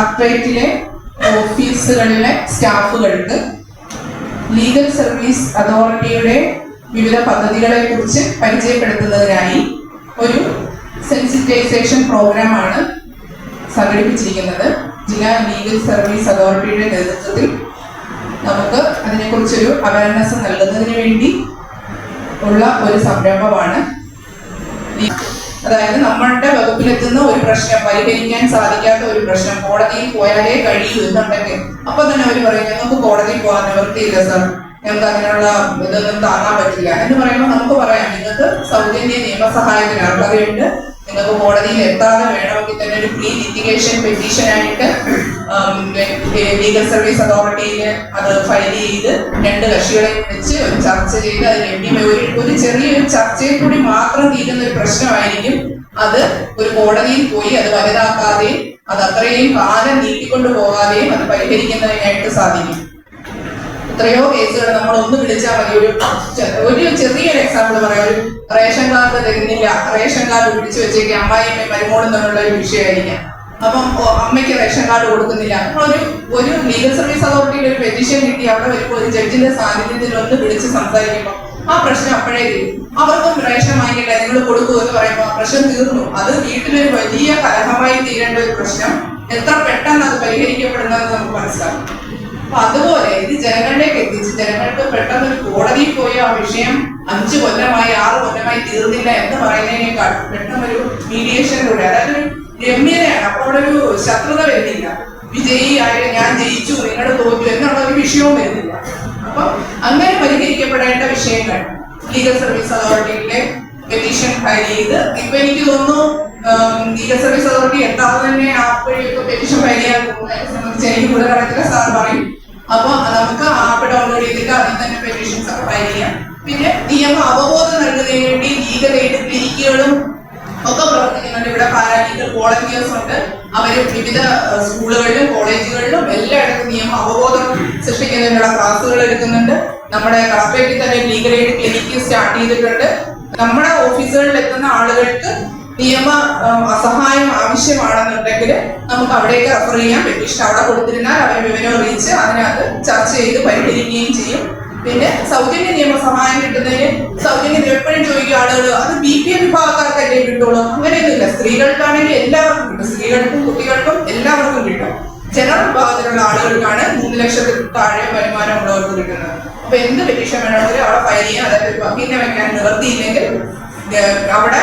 കളക്ടറേറ്റിലെ ഓഫീസുകളിലെ സ്റ്റാഫുകൾക്ക് legal service അതോറിറ്റിയുടെ വിവിധ പദ്ധതികളെ കുറിച്ച് പരിചയപ്പെടുത്തുന്നതിനായി ഒരു സെൻസിറ്റൈസേഷൻ പ്രോഗ്രാമാണ് സംഘടിപ്പിച്ചിരിക്കുന്നത്. ജില്ലാ ലീഗൽ സർവീസ് അതോറിറ്റിയുടെ നേതൃത്വത്തിൽ നമുക്ക് അതിനെക്കുറിച്ചൊരു അവയർനെസ് നൽകുന്നതിന് വേണ്ടി ഉള്ള ഒരു സംരംഭമാണ്. അതായത് നമ്മളുടെ വകുപ്പിലെത്തുന്ന ഒരു പ്രശ്നം പരിഹരിക്കാൻ സാധിക്കാത്ത ഒരു പ്രശ്നം കോടതിയിൽ പോയാലേ കഴിയൂ എന്നുണ്ടെങ്കിൽ അപ്പൊ തന്നെ അവർ പറയും ഞങ്ങൾക്ക് കോടതിയിൽ പോകാൻ നിവൃത്തിയില്ല സർ. ഞങ്ങൾക്ക് അങ്ങനെയുള്ള ഇതൊന്നും താങ്ങാൻ പറ്റില്ല. എന്ന് പറയുമ്പോൾ നമുക്ക് പറയാം നിങ്ങൾക്ക് സൗജന്യ നിയമസഹായത്തിന് അർഹതയുണ്ട് നിങ്ങൾക്ക് കോടതിയിൽ എത്താതെ വേണമെങ്കിൽ തന്നെ ഒരു പ്രീ ലിറ്റിഗേഷൻ പെറ്റീഷൻ ആയിട്ട് ലീഗൽ സർവീസ് അതോറിറ്റിയിൽ അത് ഫയൽ ചെയ്ത് രണ്ട് കക്ഷികളെ വെച്ച് ഒരു ചർച്ച ചെയ്ത് അത് ലഭ്യമായ. ഒരു ഒരു ചെറിയൊരു ചർച്ചയിൽ കൂടി മാത്രം തീരുന്ന ഒരു പ്രശ്നമായിരിക്കും അത് ഒരു കോടതിയിൽ പോയി അത് വലുതാക്കാതെയും അത് അത്രയും കാലം നീട്ടിക്കൊണ്ടു പോകാതെയും അത് പരിഹരിക്കുന്നതിനായിട്ട് സാധിക്കും. എത്രയോ കേസുകൾ നമ്മൾ ഒന്ന് വിളിച്ചാൽ മതി. ഒരു ഒരു ചെറിയൊരു എക്സാമ്പിൾ പറയാം. ഒരു റേഷൻ കാർഡ് തരുന്നില്ല. റേഷൻ കാർഡ് പിടിച്ചു വെച്ചേക്ക് അമ്മായിയമ്മയും മരുമോളും തമ്മിലുള്ള ഒരു വിഷയമായിരിക്കാം. അപ്പം അമ്മയ്ക്ക് റേഷൻ കാർഡ് കൊടുക്കുന്നില്ല. നമ്മളൊരു ഒരു ലീഗൽ സർവീസ് അതോറിറ്റിയിൽ ഒരു പെറ്റീഷൻ കിട്ടി. അവിടെ വരുമ്പോൾ ഒരു ജഡ്ജിന്റെ സാന്നിധ്യത്തിൽ ഒന്ന് വിളിച്ച് സംസാരിക്കുമ്പോൾ ആ പ്രശ്നം അപ്പോഴേ തീരും. അവർക്കും റേഷൻ വാങ്ങിക്കട്ടെ നിങ്ങൾ കൊടുക്കൂ എന്ന് പറയുമ്പോൾ ആ പ്രശ്നം തീർന്നു. അത് വീട്ടിലൊരു വലിയ കലഹമായി തീരേണ്ട ഒരു പ്രശ്നം. എത്ര പെട്ടെന്ന് അത് പരിഹരിക്കപ്പെടുന്നതെന്ന് നമുക്ക് മനസ്സിലാക്കും. അപ്പൊ അതുപോലെ ഇത് ജനങ്ങളിലേക്ക് എത്തിച്ച് ജനങ്ങൾക്ക് പെട്ടെന്ന് ഒരു കോടതിയിൽ പോയി ആ വിഷയം അഞ്ചു കൊല്ലമായി ആറ് കൊല്ലമായി തീർന്നില്ല എന്ന് പറയുന്നതിനേക്കാൾ പെട്ടെന്ന് ഒരു മീഡിയേഷനിലൂടെ അതായത് ഒരു രമ്യതയാണ്. അപ്പോൾ അവിടെ ഒരു ശത്രുത വരുന്നില്ല. വിജയി ആയ ഞാൻ ജയിച്ചു നിങ്ങൾ തോറ്റു എന്നുള്ള ഒരു വിഷയവും വരുന്നില്ല. അപ്പൊ അങ്ങനെ പരിഹരിക്കപ്പെടേണ്ട വിഷയങ്ങൾ ലീഗൽ സർവീസ് അതോറിറ്റിയിലെ പെറ്റീഷൻ ഫയൽ ചെയ്ത് ഇപ്പൊ എനിക്ക് തോന്നുന്നു ലീഗൽ സർവീസ് അതോറിറ്റി എത്താതെ തന്നെ ആ വഴിയൊക്കെ പെറ്റീഷൻ ഫയൽ ചെയ്യാൻ പോകുന്നതിനെ സംബന്ധിച്ച് എനിക്ക് കൂടുതൽ അറിയത്തില്ല. സാർ പറയും. അപ്പൊ നമുക്ക് ആപ്പ് ഡൗൺലോഡ് ചെയ്തിട്ട് അതിൽ തന്നെ പെറ്റീഷൻസ് ഒക്കെ ഫയൽ ചെയ്യാം. പിന്നെ നിയമ അവബോധം നൽകുന്നതിന് വേണ്ടി ലീഗൽ എയ്ഡ് ക്ലിനിക്കുകളും ഒക്കെ പ്രവർത്തിക്കുന്നുണ്ട്. ഇവിടെ പാരാലീഗൽ വോളണ്ടിയേഴ്സ് ഉണ്ട്. അവർ വിവിധ സ്കൂളുകളിലും കോളേജുകളിലും എല്ലായിടത്തും നിയമ അവബോധം സൃഷ്ടിക്കുന്നതിനുള്ള ക്ലാസ്സുകൾ എടുക്കുന്നുണ്ട്. നമ്മുടെ കളക്ടറേറ്റിൽ തന്നെ ലീഗൽ എയ്ഡ് ക്ലിനിക്ക് സ്റ്റാർട്ട് ചെയ്തിട്ടുണ്ട്. നമ്മുടെ ഓഫീസുകളിൽ എത്തുന്ന ആളുകൾക്ക് നിയമ അസഹായം സഹായം ആവശ്യമാണെന്നുണ്ടെങ്കിൽ നമുക്ക് അവിടേക്ക് റെഫർ ചെയ്യാം. പെറ്റീഷൻ അവിടെ കൊടുത്തിരുന്നാൽ അവരെ വിവരം അറിയിച്ച് അതിനകത്ത് ചർച്ച ചെയ്ത് പരിഹരിക്കുകയും ചെയ്യും. പിന്നെ സൗജന്യ നിയമ സഹായം കിട്ടുന്നതിന് സൗജന്യം എപ്പോഴും ചോദിക്കും ആളുകൾ അത് ബി പി എൽ വിഭാഗക്കാർക്കല്ലേ കിട്ടുള്ളൂ? അങ്ങനെയൊന്നുമില്ല. സ്ത്രീകൾക്കാണെങ്കിൽ എല്ലാവർക്കും കിട്ടും. സ്ത്രീകൾക്കും കുട്ടികൾക്കും എല്ലാവർക്കും കിട്ടും. ജനറൽ വിഭാഗത്തിലുള്ള ആളുകൾക്കാണ് മൂന്ന് ലക്ഷത്തിൽ താഴെ വരുമാനം ഉള്ളവർക്ക് കിട്ടുന്നത്. അപ്പൊ എന്ത് പെറ്റീഷൻ വേണമെങ്കിലും അവിടെ ഫയൽ ചെയ്യാം. അതായത് വക്കീലിനെ വെക്കാൻ നിവർത്തിയില്ലെങ്കിൽ അവിടെ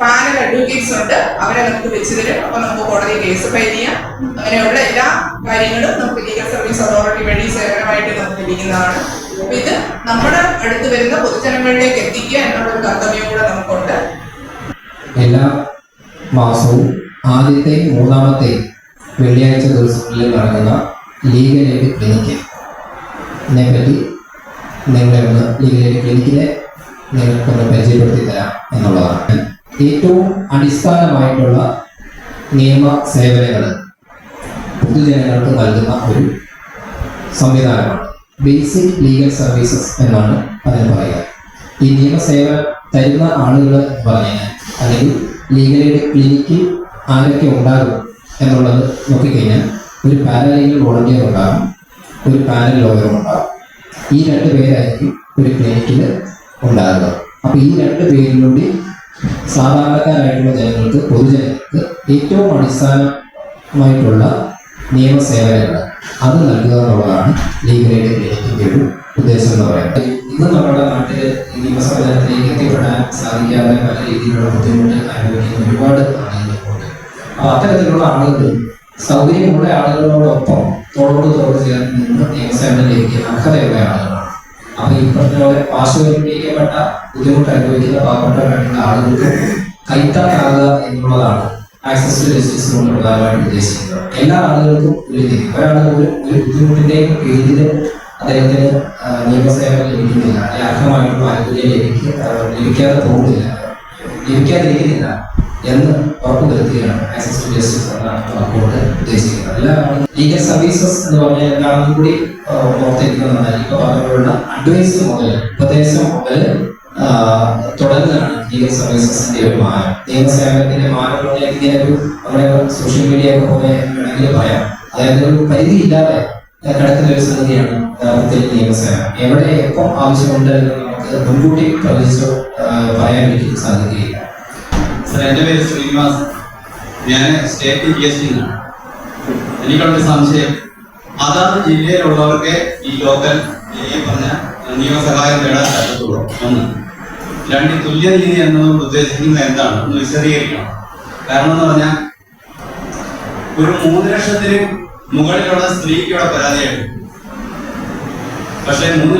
പാനൽ അഡ്വക്കേറ്റ്സ് ഉണ്ട്. അവരെ നമുക്ക് വെച്ച് തരും. അപ്പൊ നമുക്ക് കോടതി കേസ് ഫയൽ ചെയ്യാം. അങ്ങനെയുള്ള എല്ലാ കാര്യങ്ങളും നമുക്ക് ലീഗൽ സർവീസ് അതോറിറ്റി വഴി സേവനമായിട്ട് നമുക്ക് ലഭിക്കുന്നതാണ്. അപ്പൊ ഇത് നമ്മുടെ അടുത്ത് വരുന്ന പൊതുജനങ്ങളിലേക്ക് എത്തിക്കുക എന്നുള്ള കർത്തവ്യം കൂടെ നമുക്കുണ്ട്. എല്ലാ മാസവും ആദ്യത്തെ മൂന്നാമത്തെ വെള്ളിയാഴ്ച ദിവസങ്ങളിൽ നടക്കുന്ന ലീഗൽ എയ്ഡ് ക്ലിനിക്ക് പറ്റി നിങ്ങളെ ഒന്ന് ലീഗൽ എയ്ഡ് ക്ലിനിക്കിനെ നിങ്ങൾക്കൊന്ന് പരിചയപ്പെടുത്തി തരാം എന്നുള്ളതാണ്. ഏറ്റവും അടിസ്ഥാനമായിട്ടുള്ള നിയമ സേവനങ്ങൾ പൊതുജനങ്ങൾക്ക് നൽകുന്ന ഒരു സംവിധാനമാണ്. ബേസിക് ലീഗൽ സർവീസസ് എന്നാണ് അതിന് പറയുക. ഈ നിയമസേവനം തരുന്ന ആളുകൾ എന്ന് പറഞ്ഞാൽ അല്ലെങ്കിൽ ലീഗൽ എയ്ഡ് ക്ലിനിക്കിൽ ആരൊക്കെ ഉണ്ടാകും എന്നുള്ളത് നോക്കിക്കഴിഞ്ഞാൽ ഒരു പാരലീഗൽ വോളണ്ടിയർ ഉണ്ടാകും ഒരു പാനൽ ലോയറും ഉണ്ടാകും. ഈ രണ്ട് പേരായിരിക്കും ഒരു ക്ലിനിക്കിൽ ഉണ്ടാകുക. അപ്പോൾ ഈ രണ്ട് പേരിലൂടെ സാധാരണക്കാരായിട്ടുള്ള ജനങ്ങൾക്ക് പൊതുജനങ്ങൾക്ക് ഏറ്റവും അടിസ്ഥാനമായിട്ടുള്ള നിയമസേവനങ്ങൾ അത് നൽകുക എന്നുള്ളതാണ് ലീഗൽ ലീഗിന്റെ ഒരു ഉദ്ദേശം എന്ന് പറയുന്നത്. ഇന്ന് നമ്മുടെ നാട്ടിൽ നിയമസംവിധാനത്തിലേക്ക് എത്തിപ്പെടാൻ സാധിക്കാതെ പല രീതിയിലുള്ള ബുദ്ധിമുട്ട് അനുഭവിക്കുന്ന ഒരുപാട് ആളുകളുണ്ട്. അപ്പോൾ അത്തരത്തിലുള്ള ആളുകൾ സൗകര്യമുള്ള ആളുകളോടൊപ്പം തോളോട് തോട് ചേർന്ന് നിന്ന് നിയമസേവനം ലഭിക്കുന്ന അർഹതയുള്ള ആളുകളാണ് അപ്പൊ ഇപ്പോഴത്തെ പാർശ്വവൽക്കരിക്കപ്പെട്ട ബുദ്ധിമുട്ട് അനുഭവിക്കുന്ന പാവപ്പെട്ടവരായിട്ടുള്ള ആളുകൾക്ക് കൈത്താങ്ങാകുക എന്നുള്ളതാണ്. ആക്സസ് ടു ജസ്റ്റിസ് കൊണ്ട് പ്രധാനമായിട്ട് ഉദ്ദേശിക്കുന്നത്. എല്ലാ ആളുകൾക്കും ലഭിക്കും ഒരാൾ ഒരു ബുദ്ധിമുട്ടിന്റെയും പേരിൽ അദ്ദേഹത്തിന് നിയമസേവനം ലഭിക്കുന്നില്ല. അർഹമായിട്ടുള്ള ആനുകൂല്യം ലഭിക്കുക ലഭിക്കാതെ പോകുന്നില്ല. ലഭിക്കാതിരിക്കുന്നില്ല എന്ന് ഉറപ്പുവരുത്തുകയാണ് ആക്സസ് ടു ജസ്റ്റിസ് എന്ന വാക്കുകൊണ്ട് ഉദ്ദേശിക്കുന്നത്. അല്ല ലീഗൽ സർവീസസ് എന്ന് പറഞ്ഞാൽ എല്ലാവരും കൂടി ഓർത്തിരിക്കുന്നതാണ് ഇപ്പൊ അഡ്വൈസ് മുതൽ ഉപദേശം മുതൽ തുടങ്ങുകയാണ് ലീഗൽ സർവീസസിന്റെ ഒരു മാനം. നിയമസേവനത്തിന്റെ മാനം ഇങ്ങനെ ഒരു നമ്മുടെ സോഷ്യൽ മീഡിയ ഒക്കെ പോലെ വേണമെങ്കിൽ പറയാം. അതായത് ഒരു പരിധി ഇല്ലാതെ കിടക്കുന്ന ഒരു സംഗതിയാണ് യഥാർത്ഥത്തിൽ നിയമസേവനം. എവിടെ എപ്പം ആവശ്യമുണ്ട് എന്ന് മുൻകൂട്ടി പ്രവചിച്ചോ പറയാൻ എനിക്ക് സാധിക്കുകയില്ല. സർ എന്റെ പേര് ശ്രീനിവാസ്. ഞാൻ സ്റ്റേറ്റ് പി എസ് സിയിലാണ് എനിക്കുള്ള സംശയം. അതാത് ജില്ലയിലുള്ളവർക്ക് ഈ ലോക്കൽ ഈ പറഞ്ഞ നിയമസഹായം നേടാൻ പറ്റത്തുള്ളൂ ഒന്ന്. രണ്ട് തുല്യ നീതി എന്നതുകൊണ്ട് ഉദ്ദേശിക്കുന്നത് എന്താണ്? ഒന്ന് വിശദീകരിക്കണം. കാരണം എന്ന് പറഞ്ഞാൽ ഒരു മൂന്ന് ലക്ഷത്തിന് മുകളിലുള്ള സ്ത്രീക്കുള്ള പരാതിയായിട്ട് പക്ഷെ മൂന്ന്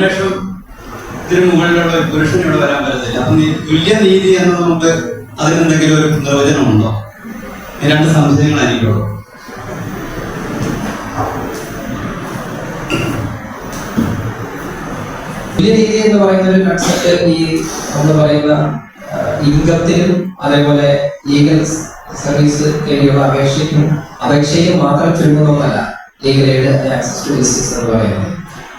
ലക്ഷത്തിന് മുകളിലുള്ള ഒരു പുരുഷന് ഇവിടെ വരാൻ പറ്റത്തില്ല. അപ്പം ഈ തുല്യ നീതി എന്നതുകൊണ്ട് അതിനെന്തെങ്കിലും ഒരു നിർവചനമുണ്ടോ രണ്ട് സംശയങ്ങളായിരിക്കുള്ളൂ. തുല്യ നീതി എന്ന് പറയുന്ന ഒരു കൺസെപ്റ്റ് ഈ നമ്മൾ പറയുന്ന ഇൻകത്തിനും അതേപോലെ ലീഗൽ സർവീസ് വേണ്ടിയുള്ള അപേക്ഷയ്ക്കും അപേക്ഷയും മാത്രം ചുരുങ്ങുന്നതല്ല legal aid access to justice എന്ന് പറയുന്നത്.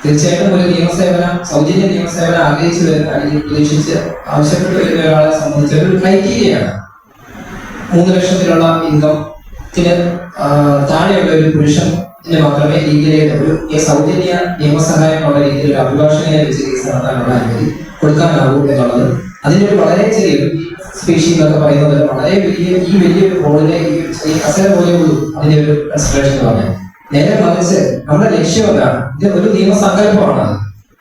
തീർച്ചയായിട്ടും ഒരു നിയമസേവന സൗജന്യ നിയമസേവന ആഗ്രഹിച്ചു വരുന്ന അല്ലെങ്കിൽ പ്രതീക്ഷിച്ച് ആവശ്യപ്പെട്ട് വരുന്ന ഒരാളെ സംബന്ധിച്ച് ഒരു ക്രൈറ്റീരിയയാണ് മൂന്ന് ലക്ഷത്തിലുള്ള ഇൻകത്തിന് താഴെയുള്ള ഒരു പുരുഷന് മാത്രമേ ഇന്ത്യയിലെ ഒരു സൗജന്യ നിയമസഹായം ഉള്ള രീതിയിൽ ഒരു അഭിഭാഷകനെ വെച്ച് കേസ് നടത്താനുള്ള അനുമതി കൊടുക്കാനാവൂ എന്നുള്ളത്. അതിന്റെ ഒരു വളരെ ചെറിയ സ്പീഷി എന്നൊക്കെ പറയുന്നത് വളരെ വലിയ ഈ വലിയൊരു ഫോണിലെ ഈ കസേര പോലെ അതിന്റെ ഒരു കൺസിഡറേഷൻ നേരെ മറിച്ച് നമ്മുടെ ലക്ഷ്യം എന്താണ്? ഇത് ഒരു നിയമസങ്കല്പമാണ്.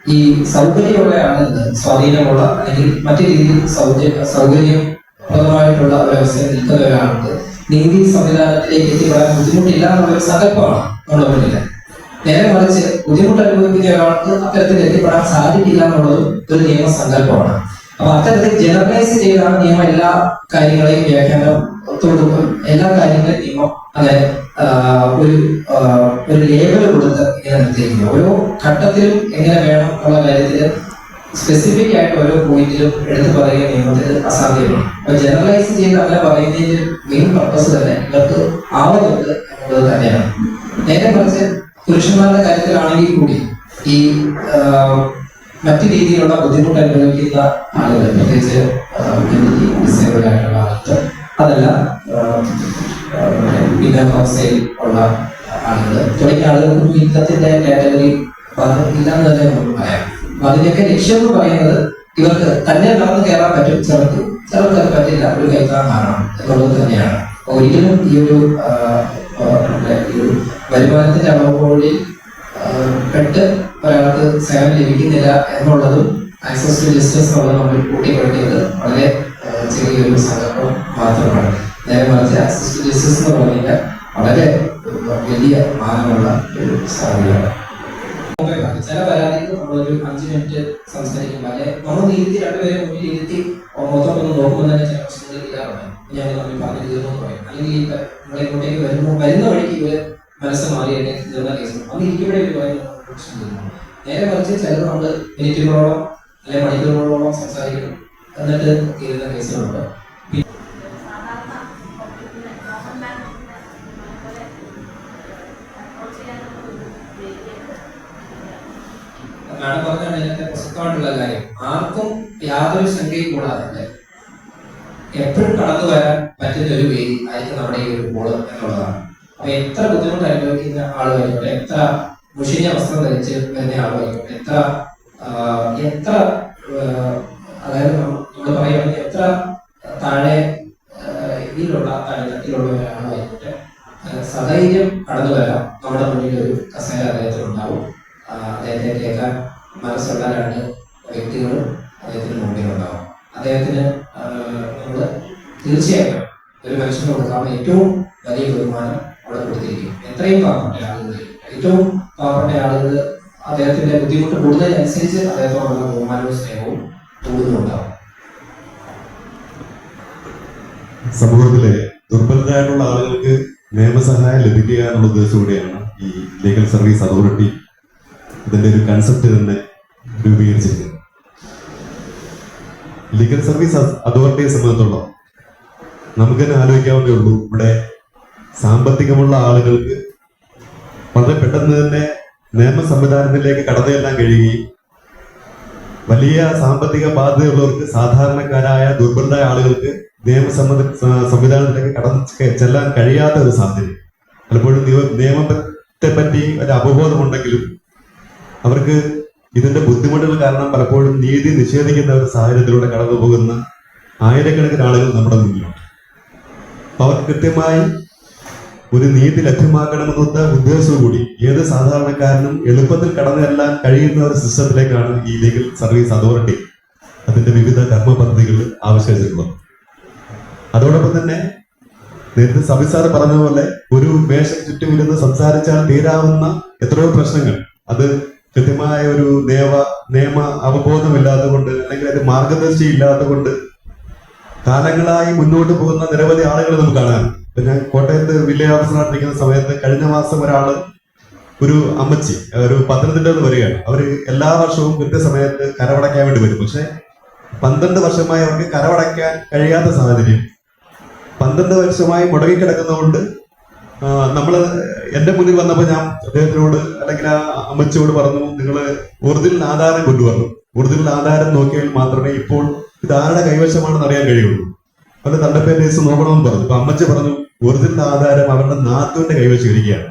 ഈ സൗകര്യമുള്ള ആളുകൾ സ്വാധീനമുള്ള അല്ലെങ്കിൽ മറ്റു രീതിയിൽ സൗജന്യ സൗകര്യപ്രദമായിട്ടുള്ള ഒരു നിൽക്കുന്നവരാണത് നീതി സംവിധാനത്തിലേക്ക് എത്തിപ്പെടാൻ ബുദ്ധിമുട്ടില്ല എന്നുള്ള ഒരു സങ്കല്പമാണ് നമ്മുടെ മുന്നിൽ നേരെ മറിച്ച് ബുദ്ധിമുട്ട് അനുഭവിക്കുന്ന ഒരാൾക്ക് അത്തരത്തിൽ എത്തിപ്പെടാൻ സാധിക്കില്ല എന്നുള്ളതും ഒരു നിയമസങ്കല്പമാണ്. അപ്പൊ അത്തരത്തിൽ ജനറലൈസ് ചെയ്താണ് നിയമം എല്ലാ കാര്യങ്ങളെയും വ്യാഖ്യാനം വ്യാഖ്യാനത്തോടും എല്ലാ കാര്യങ്ങളും നിയമം അതെ ഒരു ഒരു ലേബൽ കൊടുത്ത് ഇങ്ങനെ നിർത്തിയിരിക്കുന്നു. ഓരോ ഘട്ടത്തിലും എങ്ങനെ വേണം എന്നുള്ള കാര്യത്തിൽ സ്പെസിഫിക് ആയിട്ട് ഓരോ പോയിന്റിലും എടുത്തു പറയുക നിയമത്തിൽ അസാധ്യമാണ്. അപ്പൊ ജനറലൈസ് ചെയ്ത് അങ്ങനെ പറയുന്നതിന്റെ മെയിൻ പർപ്പസ് തന്നെ ഇവർക്ക് ആവുന്നുണ്ട് എന്നുള്ളത് തന്നെയാണ്. നേരെ മറിച്ച് പുരുഷന്മാരുടെ കാര്യത്തിലാണെങ്കിൽ കൂടി ഈ മറ്റു രീതിയിലുള്ള ബുദ്ധിമുട്ട് അനുഭവിക്കുന്ന ആളുകൾ പ്രത്യേകിച്ച് ഡിസേബിൾ ആളുകൾ. അതല്ല പിന്നെ അവസ്ഥയിൽ ഉള്ള ആളുകൾ. തുടങ്ങിയ ആളുകൾക്ക് ഇന്നത്തിന്റെ കാറ്റഗറി ഇല്ലാന്ന് തന്നെ നമുക്ക് പറയാം. അതിന്റെയൊക്കെ ലക്ഷ്യം എന്ന് പറയുന്നത് ഇവർക്ക് തന്നെ നടന്നു കയറാൻ പറ്റും ചിലർക്ക്. ചിലർക്ക് അത് പറ്റില്ല ഒരു കൈത്താൻ മാറണം എന്നുള്ളത് തന്നെയാണ്. ഒരിക്കലും ഈ ഒരു വരുമാനത്തിന്റെ അളവുകളിൽ പെട്ട് ഒരാൾക്ക് സേവനം ലഭിക്കുന്നില്ല എന്നുള്ളതും ആക്സസ് ടു ജസ്റ്റിസ് എന്നുള്ളത് നമ്മൾ കൂട്ടിക്കൊടുക്കുന്നത് വളരെ ചെറിയൊരു സങ്കല്പം മാത്രമാണ്. നേരെ മറിച്ച് ആക്സസ് ടു ജസ്റ്റിസ് എന്ന് പറഞ്ഞാൽ വളരെ വലിയ മാനമുള്ള ഒരു സാധ്യതയാണ് ചില പരാതികൾ നമ്മളൊരു അഞ്ച് മിനിറ്റ് സംസാരിക്കുമ്പോൾ അല്ലെ നമ്മൾ ഇരുത്തി രണ്ടുപേരെ മുന്നിൽ ഇരുത്തി മൊത്തം ഒന്ന് നോക്കുമ്പോൾ തന്നെ ചില പ്രശ്നങ്ങൾ ഇല്ലാറുണ്ട് ഞാൻ നമ്മൾ പറഞ്ഞു പറയും. അല്ലെങ്കിൽ നമ്മളെ ഇങ്ങോട്ടേക്ക് വരുന്ന വരുന്ന വഴിക്ക് ഇവർ മനസ്സ് കേസ് അന്ന് ഇരിക്കുമ്പോഴേ നേരെ മറിച്ച് ചിലരോട് മിനിറ്റുകളോളം അല്ലെങ്കിൽ മണിക്കൂറുകളോളം സംസാരിക്കണം. എന്നിട്ട് തീരുന്ന കേസുകളുണ്ട് മാഡം കാര്യം. ആർക്കും യാതൊരു ശങ്കയും കൂടാതെ അല്ലേ? എപ്പോഴും കടന്നു വരാൻ പറ്റുന്ന ഒരു വേദി ആയിരിക്കും നമ്മുടെ ഈ ഒരു കോൾ എന്നുള്ളതാണ്. എത്ര ബുദ്ധിമുട്ട് അനുഭവിക്കുന്ന ആളുമായിക്കോട്ടെ എത്ര മുഷിഞ്ഞ വസ്ത്രം ധരിച്ച് വരുന്ന ആളുമായിക്കോട്ടെ എത്ര എത്ര അതായത് നമ്മൾ പറയുകയാണെങ്കിൽ എത്ര താഴെ ഇതിലുള്ള താഴെത്തട്ടിലുള്ള ഒരാളായിക്കോട്ടെ ആ, സധൈര്യം കടന്നു വരാം. നമ്മുടെ മുന്നിൽ ഒരു കസേര അദ്ദേഹത്തിൽ ഉണ്ടാവും അദ്ദേഹത്തെ കേൾക്കാൻ മനസ്സുള്ള രണ്ട് വ്യക്തികളും അദ്ദേഹത്തിന് മുമ്പിലുണ്ടാവും. അദ്ദേഹത്തിന് നമ്മൾ തീർച്ചയായിട്ടും ഒരു മനുഷ്യന് കൊടുക്കാവുന്ന ഏറ്റവും വലിയ ബഹുമാനം അവിടെ എത്രയും പാവപ്പെട്ട ആളുകൾ ഏറ്റവും പാവപ്പെട്ട ആളുകൾ അദ്ദേഹത്തിന്റെ ബുദ്ധിമുട്ട് കൂടുന്നതിനനുസരിച്ച് അദ്ദേഹത്തോടുള്ള ബഹുമാനവും സ്നേഹവും കൂടുന്നുണ്ടാവും. സമൂഹത്തിലെ ദുർബലരായിട്ടുള്ള ആളുകൾക്ക് നിയമസഹായം ലഭിക്കുക എന്നുള്ള ഉദ്ദേശത്തോടെയാണ് ഈ ലീഗൽ സർവീസ് അതോറിറ്റി ഇതിന്റെ ഒരു കൺസെപ്റ്റ് തന്നെ രൂപീകരിച്ചിരിക്കുന്നത്. ലീഗൽ സർവീസ് അതോറിറ്റിയെ സംബന്ധിച്ചിടത്തോളം നമുക്ക് തന്നെ ആലോചിക്കാവുന്നേ ഉള്ളൂ. ഇവിടെ സാമ്പത്തികമുള്ള ആളുകൾക്ക് വളരെ പെട്ടെന്ന് തന്നെ നിയമ സംവിധാനത്തിലേക്ക് കടന്നു ചെല്ലാൻ കഴിയുകയും വലിയ സാമ്പത്തിക ബാധ്യതയുള്ളവർക്ക് സാധാരണക്കാരായ ദുർബലരായ ആളുകൾക്ക് നിയമ സംവിധാനത്തിലേക്ക് കടന്നു ചെല്ലാൻ കഴിയാത്ത ഒരു സാഹചര്യം. പലപ്പോഴും നിയമ- നിയമത്തെ പറ്റി ഒരു അവബോധമുണ്ടെങ്കിലും അവർക്ക് ഇതിന്റെ ബുദ്ധിമുട്ടുകൾ കാരണം പലപ്പോഴും നീതി നിഷേധിക്കുന്ന ഒരു സാഹചര്യത്തിലൂടെ കടന്നു പോകുന്ന ആയിരക്കണക്കിന് ആളുകൾ നമ്മുടെ മുന്നിലുണ്ട്. അവർ കൃത്യമായി ഒരു നീതി ലഭ്യമാക്കണമെന്നുള്ള കൂടി. ഏത് സാധാരണക്കാരനും എളുപ്പത്തിൽ കടന്നു കഴിയുന്ന ഒരു സിസ്റ്റത്തിലേക്കാണ് ഈ ലീഗൽ സർവീസ് അതോറിറ്റി അതിന്റെ വിവിധ കർമ്മ പദ്ധതികൾ ആവിഷ്കരിച്ചിട്ടുള്ളത്. അതോടൊപ്പം തന്നെ നേരത്തെ സബിസാർ പറഞ്ഞ പോലെ ഒരു വേഷം ചുറ്റും ഇരുന്ന് സംസാരിച്ചാൽ തീരാവുന്ന എത്രയോ പ്രശ്നങ്ങൾ. അത് കൃത്യമായ ഒരു നിയമ നിയമ അവബോധമില്ലാത്തത് കൊണ്ട് അല്ലെങ്കിൽ അത് മാർഗദർശി ഇല്ലാത്തത് കൊണ്ട് കാലങ്ങളായി മുന്നോട്ട് പോകുന്ന നിരവധി ആളുകൾ നമുക്ക് കാണാം. പിന്നെ കോട്ടയത്ത് വില്ലേജ് ഓഫീസറായിട്ടിരിക്കുന്ന സമയത്ത് കഴിഞ്ഞ മാസം ഒരാൾ ഒരു അമ്മച്ചി ഒരു പത്തനംതിട്ട നിന്ന് വരികയാണ്. അവർ എല്ലാ വർഷവും കൃത്യസമയത്ത് കരവടയ്ക്കാൻ വേണ്ടി വരും. പക്ഷെ പന്ത്രണ്ട് വർഷമായി അവർക്ക് കരവടയ്ക്കാൻ കഴിയാത്ത സാഹചര്യം. പന്ത്രണ്ട് വർഷമായി മുടങ്ങിക്കിടക്കുന്നതുകൊണ്ട് നമ്മൾ എന്റെ മുന്നിൽ വന്നപ്പോൾ ഞാൻ അദ്ദേഹത്തിനോട് അല്ലെങ്കിൽ ആ അമ്മച്ചിയോട് പറഞ്ഞു നിങ്ങൾ ഒറിജിനൽ ആധാരം കൊണ്ടുവരണം. ഒറിജിനൽ ആധാരം നോക്കിയാൽ മാത്രമേ ഇപ്പോൾ ആരുടെ കൈവശമാണെന്ന് അറിയാൻ കഴിയുള്ളൂ. അവരുടെ തണ്ടപ്പേരേസ് നോക്കണമെന്ന് പറഞ്ഞു. അപ്പൊ അമ്മച്ചി പറഞ്ഞു ഒറിജിനൽ ആധാരം അവരുടെ നാത്തുവിന്റെ കൈവശം ഇരിക്കുകയാണ്.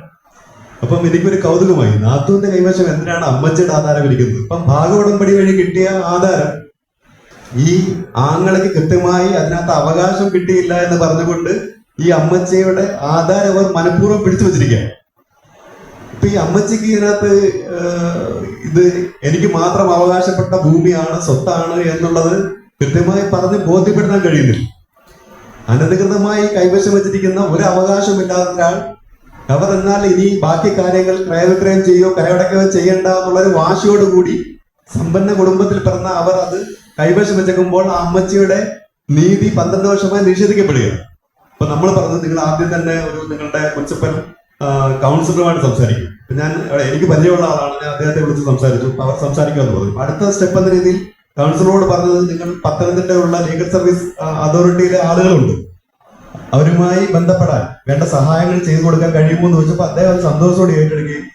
അപ്പം എനിക്കൊരു കൗതുകമായി നാത്തുവിന്റെ കൈവശം എന്തിനാണ് അമ്മച്ചിയുടെ ആധാരം ഇരിക്കുന്നത്? അപ്പം ഭാഗവടമ്പടി വഴി കിട്ടിയ ആധാരം ഈ ആങ്ങളയ്ക്ക് കൃത്യമായി അതിനകത്ത് അവകാശം കിട്ടിയില്ല എന്ന് പറഞ്ഞുകൊണ്ട് ഈ അമ്മച്ചയുടെ ആധാരം അവർ മനഃപൂർവം പിടിച്ചു വെച്ചിരിക്കുകയാണ്. ഇപ്പൊ ഈ അമ്മച്ചിക്ക് ഇതിനകത്ത് ഇത് എനിക്ക് മാത്രം അവകാശപ്പെട്ട ഭൂമിയാണ് സ്വത്താണ് എന്നുള്ളത് കൃത്യമായി പറഞ്ഞ് ബോധ്യപ്പെടുത്താൻ കഴിയുന്നില്ല. അനധികൃതമായി കൈവശം വെച്ചിരിക്കുന്ന ഒരു അവകാശമില്ലാത്തതിനാൽ അവർ എന്നാൽ ഇനി ബാക്കി കാര്യങ്ങൾ ക്രയവിക്രയം ചെയ്യോ കരയടക്കുകയോ ചെയ്യേണ്ട എന്നുള്ളൊരു വാശിയോടുകൂടി സമ്പന്ന കുടുംബത്തിൽ പിറന്ന അവർ അത് കൈവശം വെച്ചേക്കുമ്പോൾ ആ അമ്മച്ചിയുടെ നീതി പന്ത്രണ്ട് വർഷമായി നിഷേധിക്കപ്പെടുകയാണ്. അപ്പൊ നമ്മൾ പറഞ്ഞു നിങ്ങൾ ആദ്യം തന്നെ ഒരു നിങ്ങളുടെ മുനിസിപ്പൽ കൗൺസിലറുമായിട്ട് സംസാരിക്കും. ഞാൻ എനിക്ക് പരിചയമുള്ള ആളാണ്. ഞാൻ അദ്ദേഹത്തെ വിളിച്ച് സംസാരിച്ചു. അവർ അവർ സംസാരിക്കുമെന്ന് പറഞ്ഞു. അടുത്ത സ്റ്റെപ്പ് എന്ന രീതിയിൽ കൗൺസിലറോട് പറഞ്ഞത് നിങ്ങൾ പത്തനംതിട്ടയുള്ള ലീഗൽ സർവീസ് അതോറിറ്റിയിലെ ആളുകളുണ്ട്. അവരുമായി ബന്ധപ്പെടാൻ വേണ്ട സഹായങ്ങൾ ചെയ്തു കൊടുക്കാൻ കഴിയുമോ എന്ന് ചോദിച്ചപ്പോൾ അദ്ദേഹം അത് സന്തോഷത്തോടെ ഏറ്റെടുക്കുകയും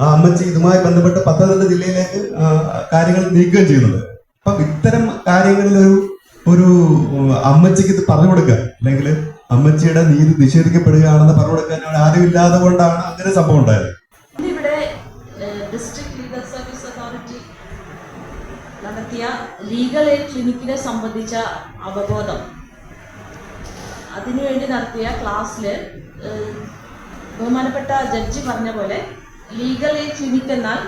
ആ അമ്മച്ചി ഇതുമായി ബന്ധപ്പെട്ട് പത്തനംതിട്ട ജില്ലയിലേക്ക് കാര്യങ്ങൾ നീക്കുകയും ചെയ്യുന്നത്. അപ്പം ഇത്തരം കാര്യങ്ങളിൽ ഒരു ഒരു അമ്മച്ചിക്ക് ഇത് പറഞ്ഞു കൊടുക്കുക. അല്ലെങ്കിൽ അമ്മച്ചിയുടെ നീതി നിഷേധിക്കപ്പെടുകയാണെന്ന് പറഞ്ഞു കൊടുക്കാൻ ആരും ഇല്ലാതെ കൊണ്ടാണ് അങ്ങനെ സംഭവം ഉണ്ടായത് ഇവിടെ ഡിസ്ട്രിക്ട് ലീഗൽ സർവീസ് അതോറിറ്റി നടത്തിയ ലീഗൽ എയ്ഡ് ക്ലിനിക്കിനെ സംബന്ധിച്ച അവബോധം. അതിനുവേണ്ടി നടത്തിയ ക്ലാസ്സിൽ ബഹുമാനപ്പെട്ട ജഡ്ജി പറഞ്ഞ പോലെ ലീഗൽ എയ്ഡ് ക്ലിനിക് എന്നാൽ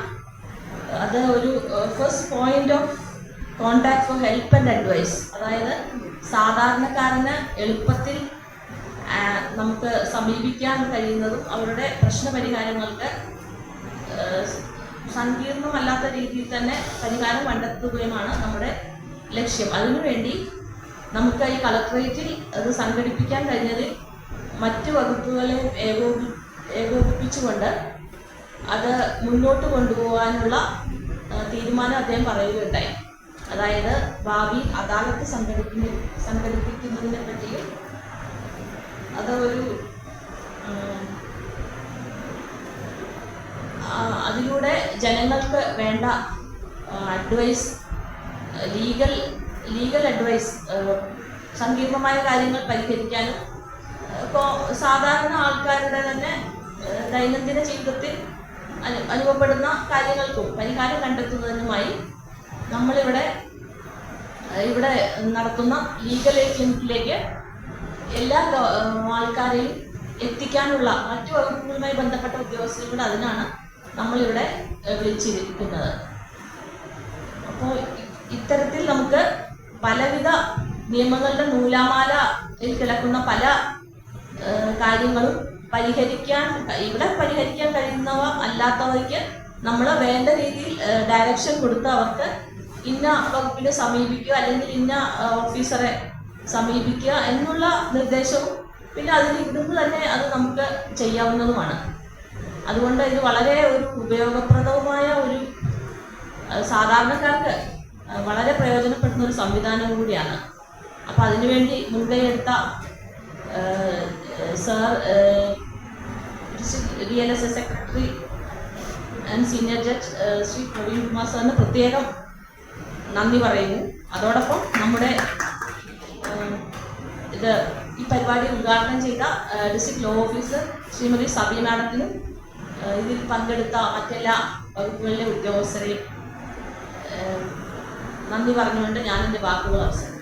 അത് ഒരു first point of contact for help and advice അതായത് സാധാരണക്കാരന് എളുപ്പത്തിൽ നമുക്ക് സമീപിക്കാൻ കഴിയുന്നതും അവരുടെ പ്രശ്നപരിഹാരങ്ങൾക്ക് ഏഹ്, സങ്കീർണമല്ലാത്ത രീതിയിൽ തന്നെ പരിഹാരം കണ്ടെത്തുകയുമാണ് നമ്മുടെ ലക്ഷ്യം. അതിനുവേണ്ടി നമുക്ക് ഈ കളക്ട്രേറ്റിൽ അത് സംഘടിപ്പിക്കാൻ കഴിഞ്ഞതിൽ മറ്റ് വകുപ്പുകളെ ഏകോപി ഏകോപിപ്പിച്ചുകൊണ്ട് അത് മുന്നോട്ട് കൊണ്ടുപോകാനുള്ള തീരുമാനം അദ്ദേഹം പറയുകയുണ്ടായി. അതായത് ഭാവി അദാലത്ത് സംഘടിപ്പി സംഘടിപ്പിക്കുന്നതിനെ പറ്റിയും അത് ഒരു അതിലൂടെ ജനങ്ങൾക്ക് വേണ്ട അഡ്വൈസ് ലീഗൽ ലീഗൽ അഡ്വൈസ് സങ്കീർണമായ കാര്യങ്ങൾ പരിഹരിക്കാനും ഇപ്പോൾ സാധാരണ ആൾക്കാരുടെ തന്നെ ദൈനംദിന ജീവിതത്തിൽ അനു അനുഭവപ്പെടുന്ന കാര്യങ്ങൾക്കും പരിഹാരം കണ്ടെത്തുന്നതിനുമായി നമ്മളിവിടെ ഇവിടെ നടത്തുന്ന ലീഗൽ എയ്ഡ് ക്ലിനിക്കിലേക്ക് എല്ലാ ആൾക്കാരെയും എത്തിക്കാനുള്ള മറ്റു വകുപ്പുകളുമായി ബന്ധപ്പെട്ട ഉദ്യോഗസ്ഥരും കൂടെ അതിനാണ് നമ്മളിവിടെ വിളിച്ചിരിക്കുന്നത്. അപ്പോൾ ഇത്തരത്തിൽ നമുക്ക് പലവിധ നിയമങ്ങളുടെ നൂലാമാലയിൽ കിടക്കുന്ന പല കാര്യങ്ങളും പരിഹരിക്കാൻ ഇവിടെ പരിഹരിക്കാൻ കഴിയുന്നവ അല്ലാത്തവയ്ക്ക് നമ്മൾ വേണ്ട രീതിയിൽ ഡയറക്ഷൻ കൊടുത്ത് അവർക്ക് ഇന്ന വകുപ്പിനെ സമീപിക്കുക അല്ലെങ്കിൽ ഇന്ന ഓഫീസറെ സമീപിക്കുക എന്നുള്ള നിർദ്ദേശവും പിന്നെ അതിൽ ഇവിടുന്ന് തന്നെ അത് നമുക്ക് ചെയ്യാവുന്നതുമാണ്. അതുകൊണ്ട് ഇത് വളരെ ഒരു ഉപയോഗപ്രദവുമായ ഒരു സാധാരണക്കാർക്ക് വളരെ പ്രയോജനപ്പെടുന്ന ഒരു സംവിധാനം കൂടിയാണ്. അപ്പം അതിനുവേണ്ടി മുൻകൈ എടുത്ത sir D L S S secretary and senior judge Shri Praveen Kumar സാറിന് പ്രത്യേകം നന്ദി പറയുന്നു. അതോടൊപ്പം നമ്മുടെ ഇത് ഈ പരിപാടി ഉദ്ഘാടനം ചെയ്ത district law officer Shrimati Sabi മാഡത്തിനും ഇതിൽ പങ്കെടുത്ത മറ്റെല്ലാ വകുപ്പുകളിലെ ഉദ്യോഗസ്ഥരെയും നന്ദി പറഞ്ഞുകൊണ്ട് ഞാൻ എന്റെ വാക്കുകൾ അവസാനിപ്പിക്കുന്നു.